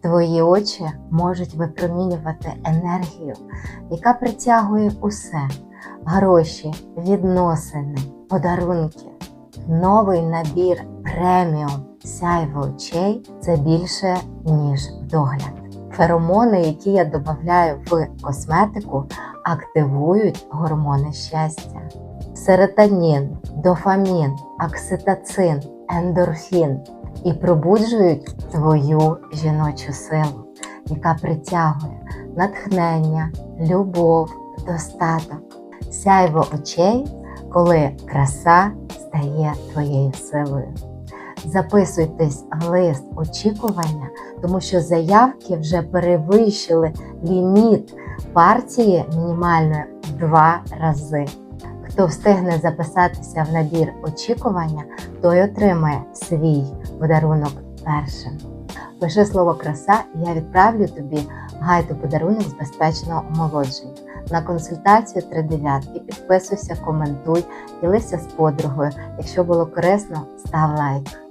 Твої очі можуть випромінювати енергію, яка притягує усе: гроші, відносини, подарунки. Новий набір преміум сяйво очей це більше, ніж догляд. Феромони, які я додаю в косметику, активують гормони щастя. Серотонін, дофамін, окситоцин, ендорфін і пробуджують твою жіночу силу, яка притягує натхнення, любов, достаток, сяйво очей, коли краса стає твоєю силою. Записуйтесь в лист очікування, тому що заявки вже перевищили ліміт партії мінімальної в два рази. Хто встигне записатися в набір очікування, той отримає свій подарунок першим. Пиши слово краса, і я відправлю тобі гайду подарунок з безпечного омолодження. На консультацію 3.9 і Підписуйся, коментуй, ділися з подругою. Якщо було корисно, став лайк.